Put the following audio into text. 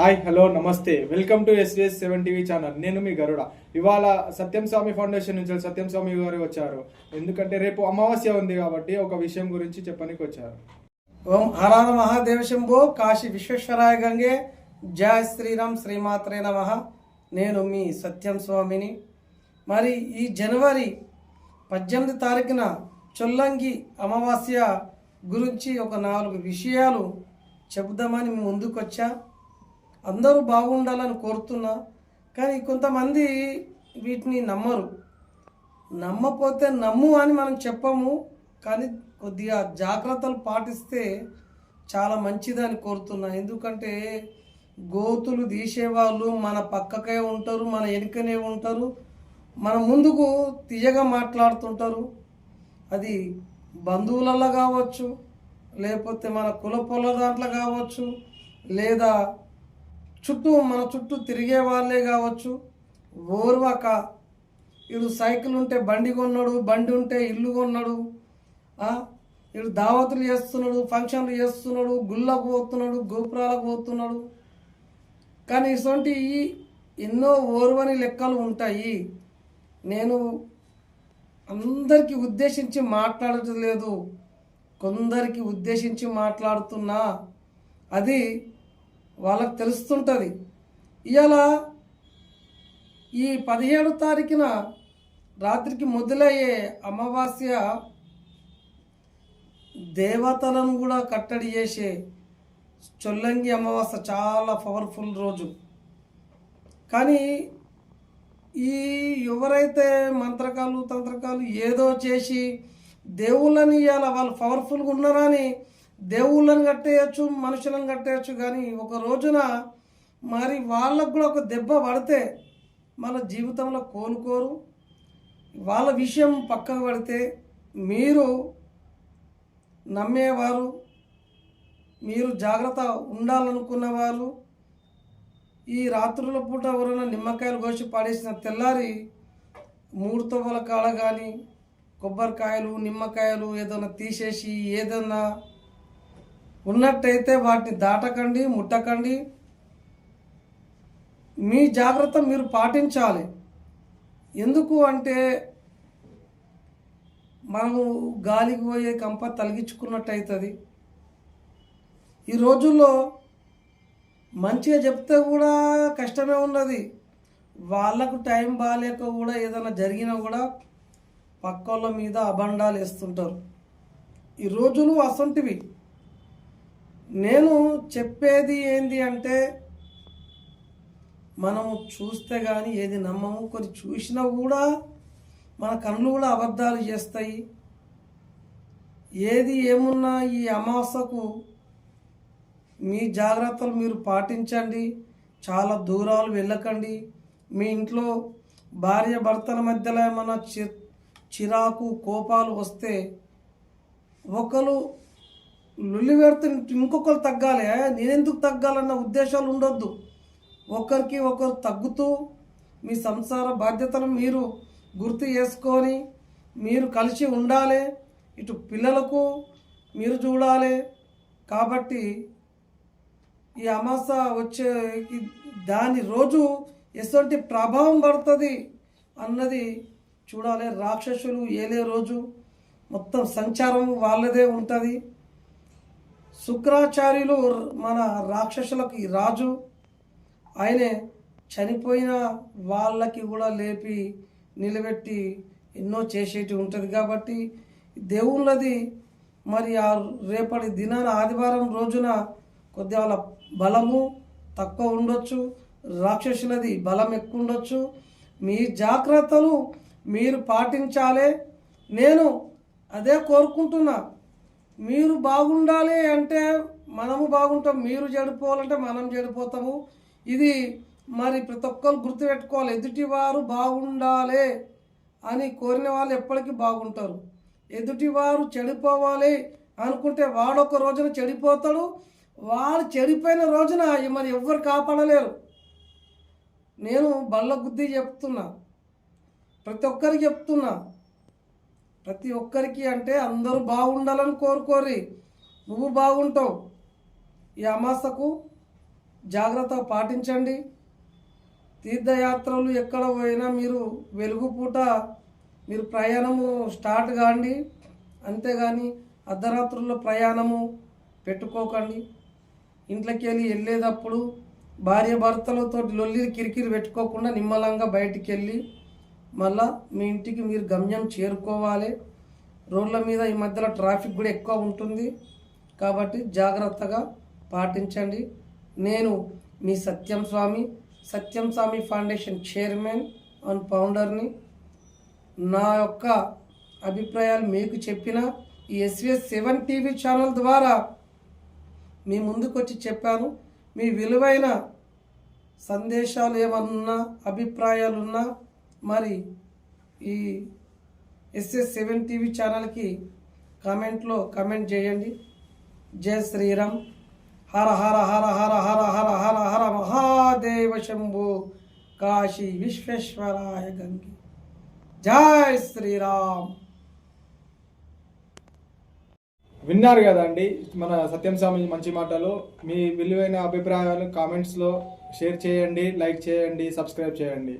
Hi hello namaste. Welcome to SVS seven TV channel. నేను మీ గరుడ. ఇవాళ సత్యం స్వామి ఫౌండేషన్ నుంచి సత్యం స్వామి గారు వచ్చారు. ఎందుకంటే రేపు అమావాస్య ఉంది కాబట్టి ఒక విషయం గురించి చెప్పడానికి వచ్చారు. ఓం హరార మహాదేవ శంభో కాశీ విశ్వేశ్వరాయ గంగే. జయ శ్రీరామ్ శ్రీమాత్రే నమ. నేను మీ సత్యం స్వామిని మరి ఈ జనవరి పద్దెనిమిది తారీఖున చొల్లంగి అమావాస్య గురించి ఒక నాలుగు విషయాలు చెబుదామని ముందుకొచ్చా? అందరూ బాగుండాలని కోరుతున్నా కానీ కొంతమంది వీటిని నమ్మరు. నమ్మపోతే నమ్ము అని మనం చెప్పము కానీ కొద్దిగా జాగ్రత్తలు పాటిస్తే చాలా మంచిదని కోరుతున్నా. ఎందుకంటే గోతులు తీసేవాళ్ళు మన పక్కకే ఉంటారు మన వెనుకనే ఉంటారు మన ముందుకు తీయగా మాట్లాడుతుంటారు. అది బంధువులలో కావచ్చు లేకపోతే మన కుల పొల దాంట్లో కావచ్చు లేదా చుట్టూ మన చుట్టూ తిరిగే వాళ్ళే కావచ్చు. ఓర్వక. వీడు సైకిల్ ఉంటే బండి కొన్నాడు బండి ఉంటే ఇల్లు కొన్నాడు వీడు దావతులు చేస్తున్నాడు ఫంక్షన్లు చేస్తున్నాడు గుళ్ళకు పోతున్నాడు గోపురాలకు పోతున్నాడు. కానీ ఇటువంటి ఎన్నో ఓర్వని లెక్కలు ఉంటాయి. నేను అందరికీ ఉద్దేశించి మాట్లాడటం లేదు కొందరికి ఉద్దేశించి మాట్లాడుతున్నా. అది వాళ్ళకి తెలుస్తుంటుంది. ఇవాళ ఈ పదిహేడు తారీఖున రాత్రికి మొదలయ్యే అమావాస్య దేవతలను కూడా కట్టడి చేసే చొల్లంగి అమావాస్య చాలా పవర్ఫుల్ రోజు. కానీ ఈ ఎవరైతే మంత్రకాలు తంత్రకాలు ఏదో చేసి దేవుళ్ళని ఇవాళ వాళ్ళు పవర్ఫుల్గా ఉన్నారని దేవుళ్ళని కట్టేయచ్చు మనుషులను కట్టేయచ్చు కానీ ఒక రోజున మరి వాళ్ళకు కూడా ఒక దెబ్బ పడితే మన జీవితంలో కోలుకోరు. వాళ్ళ విషయం పక్కకు పడితే మీరు నమ్మేవారు మీరు జాగ్రత్త ఉండాలనుకున్నవారు ఈ రాత్రుల పూట ఎవరైనా నిమ్మకాయలు కోసి పాడేసిన తెల్లారి మూడు తవ్వల కాడ కానీ కొబ్బరికాయలు నిమ్మకాయలు ఏదైనా తీసేసి ఏదైనా ఉన్నట్టయితే వాటిని దాటకండి ముట్టకండి. మీ జాగ్రత్త మీరు పాటించాలి. ఎందుకు అంటే మనము గాలికి పోయే కంప తలిగించుకున్నట్టు అవుతుంది ఈ రోజుల్లో మంచిగా చెప్తే కూడా కష్టమే ఉన్నది. వాళ్ళకు టైం బాగాలేక కూడా ఏదైనా జరిగినా కూడా పక్కోళ్ళ మీద అబండాలు వేస్తుంటారు ఈ రోజులు అసంటివి. నేను చెప్పేది ఏంది అంటే మనము చూస్తే కానీ ఏది నమ్మము కొన్ని చూసినా కూడా మన కళ్ళు కూడా అబద్ధాలు చేస్తాయి. ఏది ఏమున్నా ఈ అమాసకు మీ జాగ్రత్తలు మీరు పాటించండి చాలా దూరాలు వెళ్ళకండి. మీ ఇంట్లో భార్య భర్తల మధ్యలో ఏమైనా చి చిరాకు కోపాలు వస్తే ఒకరు లొల్లి పెడితే ఇంకొకరు తగ్గాలి. నేనెందుకు తగ్గాలన్న ఉద్దేశాలు ఉండొద్దు. ఒకరికి ఒకరు తగ్గుతూ మీ సంసార బాధ్యతలు మీరు గుర్తు చేసుకొని మీరు కలిసి ఉండాలి. ఇటు పిల్లలకు మీరు చూడాలి. కాబట్టి ఈ అమాస వచ్చే దాని రోజు ఎటువంటి ప్రభావం పడుతుంది అన్నది చూడాలి. రాక్షసులు ఏలే రోజు మొత్తం సంచారం వాళ్ళదే ఉంటుంది. శుక్రాచార్యులు మన రాక్షసులకి రాజు. ఆయనే చనిపోయిన వాళ్ళకి కూడా లేపి నిలబెట్టి ఎన్నో చేసేటి ఉంటుంది కాబట్టి దేవుళ్ళది మరి ఆ రేపటి దినాన ఆదివారం రోజున కొద్దిగా వాళ్ళ బలము తక్కువ ఉండొచ్చు రాక్షసులది బలం ఎక్కువ ఉండొచ్చు. మీ జాగ్రత్తలు మీరు పాటించాలే. నేను అదే కోరుకుంటున్నా. మీరు బాగుండాలి అంటే మనము బాగుంటాం మీరు చెడిపోవాలంటే మనం చెడిపోతాము. ఇది మరి ప్రతి ఒక్కరు గుర్తుపెట్టుకోవాలి. ఎదుటివారు బాగుండాలి అని కోరిన వాళ్ళు ఎప్పటికీ బాగుంటారు. ఎదుటివారు చెడిపోవాలి అనుకుంటే వాడొక రోజున చెడిపోతాడు. వాడు చెడిపోయిన రోజున మరి ఎవ్వరు కాపాడలేరు. నేను బల్ల గుద్ది చెప్తున్నా. ప్రతి ఒక్కరికి చెప్తున్నా. ప్రతి ఒక్కరికి అంటే అందరూ బాగుండాలని కోరుకోరి నువ్వు బాగుంటావు. ఈ అమాసకు జాగ్రత్త పాటించండి. తీర్థయాత్రలు ఎక్కడ పోయినా మీరు వెలుగుపూట మీరు ప్రయాణము స్టార్ట్ కాండి. అంతేగాని అర్ధరాత్రుల్లో ప్రయాణము పెట్టుకోకండి. ఇంట్లోకి వెళ్ళి వెళ్ళేటప్పుడు భార్య భర్తలతో లొల్లి కిరికిరి పెట్టుకోకుండా నిమ్మలంగా బయటికి వెళ్ళి మళ్ళా మీ ఇంటికి మీరు గమ్యం చేరుకోవాలి. రోడ్ల మీద ఈ మధ్యలో ట్రాఫిక్ కూడా ఎక్కువ ఉంటుంది. కాబట్టి జాగ్రత్తగా పాటించండి. నేను మీ Satyam Swami Satyam Swami foundation chairman and ఫౌండర్ని. నా యొక్క అభిప్రాయాలు మీకు చెప్పిన ఈ ఎస్విఎస్ సెవెన్ టీవీ ఛానల్ ద్వారా మీ ముందుకు వచ్చి చెప్పాను. మీ విలువైన సందేశాలు ఏమన్నా అభిప్రాయాలున్నా మరి ఈ ఎస్ఎస్ సెవెన్ టీవీ ఛానల్కి కామెంట్లో కామెంట్ చేయండి. జయ శ్రీరామ్. హర హర హర హర హర హర హర హర మహాదేవ శంభు. కాశీ విశ్వేశ్వరాయ గంగి. జై శ్రీరామ్. విన్నారు కదండి మన సత్యం స్వామి మంచి మాటలు. మీ విలువైన అభిప్రాయాలు కామెంట్స్లో షేర్ చేయండి లైక్ చేయండి సబ్స్క్రైబ్ చేయండి.